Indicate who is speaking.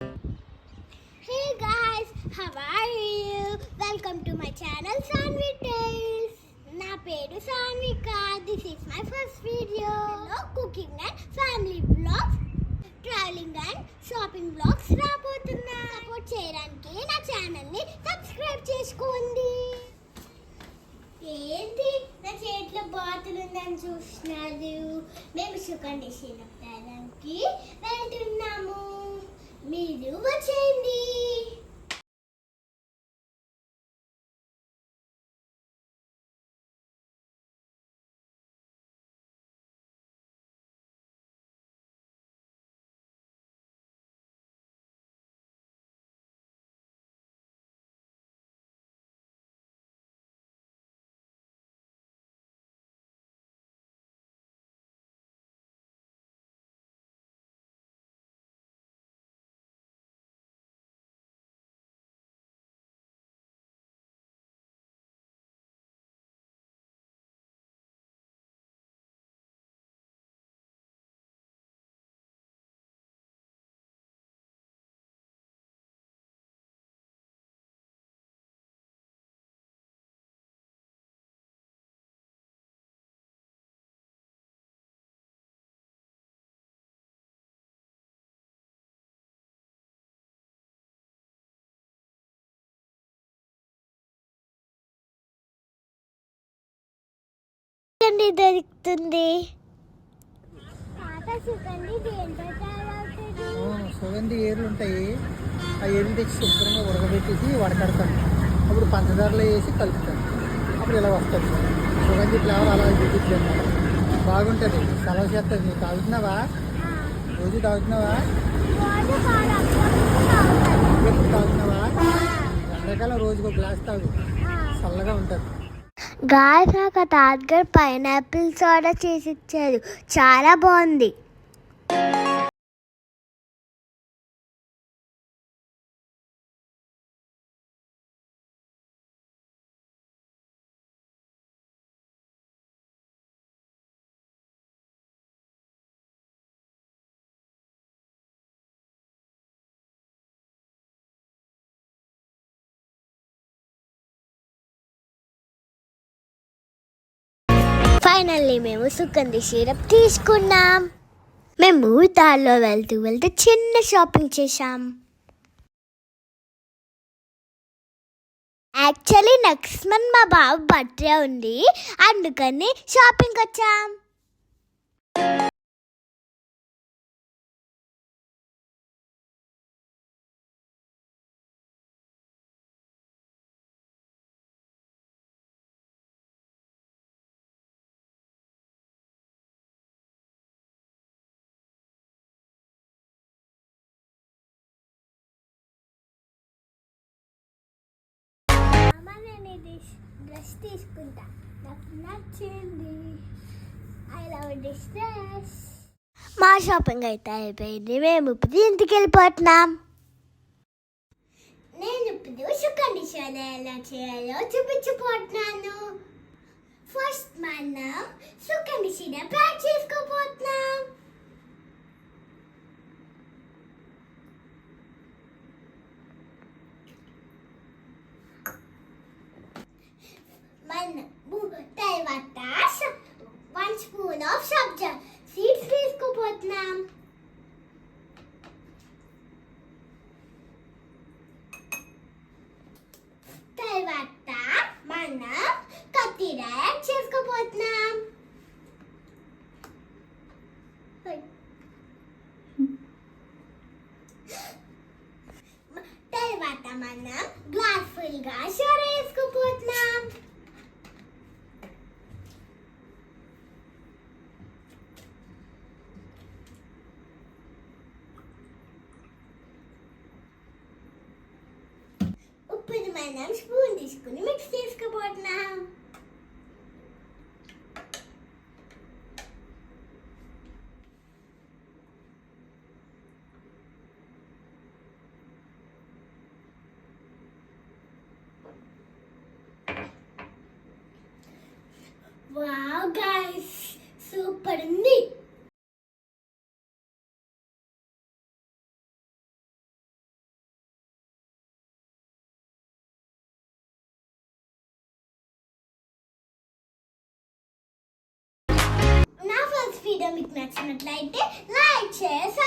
Speaker 1: Hey guys, how are you? Welcome to my channel Sanvi Tales. నా పేరు Sanvika this is my first video cooking and family blogs travelling and shopping blogs రాబోతున్నా. Support చేయడానికి నా ఛానల్ని subscribe చేసుకోండి. ఏంటి? నా చేతిలో బాతులు ఉందని చూసినారు మేము సుఖండి శీలకి వెళ్తున్నాము. మీరు వచ్చేయండి సుగంధి దొరుకుతుంది? సుగంధి
Speaker 2: ఏర్లు ఉంటాయి. ఆ ఏర్లు తెచ్చి శుభ్రంగా ఉడకబెట్టేసి వడకడతాను. అప్పుడు పంచదారలో వేసి కలుపుతాను. అప్పుడు ఇలా వస్తుంది సుగంధి ఫ్లేవర్ అలా చూపించి అనమాట బాగుంటుంది. సెలవు చేస్తుంది నువ్వు తాగుతున్నావా? రోజు తాగుతున్నావా. ఎప్పుడు తాగుతున్నావా? ఎండాకాలం రోజుకు ఒక గ్లాస్ తాగు. చల్లగా ఉంటుంది.
Speaker 1: గాయస్ నాకు తాతగారు పైనాపిల్ సోడా చేసి ఇచ్చారు. చాలా బాగుంది. ఫైనల్లీ మేము సుగంధి సిరప్ తీసుకున్నాం. మేము దారిలో వెళ్తూ వెళ్తూ చిన్న షాపింగ్ చేశాం. యాక్చువల్లీ నెక్స్ట్ మంత్ మా బాబు బర్త్డే ఉంది. అందుకని షాపింగ్కి వచ్చాం. డ్రెస్ డ్రెస్ తీసుకుంటా నాకు నచ్చింది. ఐ లవ్ దిస్ డ్రెస్ మా షాపింగ్ అయితే అయిపోయింది. మేము ఇప్పుడు ఇంటికి వెళ్ళిపోతున్నాం. నేను ఇప్పుడు సుఖండి కండిషన్ ఎలా చేయాలో చూపించిపోతున్నాను ఫస్ట్ మనం సుఖండి షీడ ప్యాక్ చేసుకోబోతున్నాం మన తర్వాత one spoon of sabja seeds తీసుకుపోతున్నాం. తర్వాత మనం కత్తిర యాడ్ చేసుకోపోతున్నాం. తర్వాత మనం గ్లాస్ ఫుల్ ఇప్పుడు మనం స్పూన్ తీసుకుని మిక్స్ చేసుకోబోతున్నాం వావ్ గైస్ సూపర్ ఉంది వీడియో మీకు నచ్చినట్లయితే లైక్ చేసి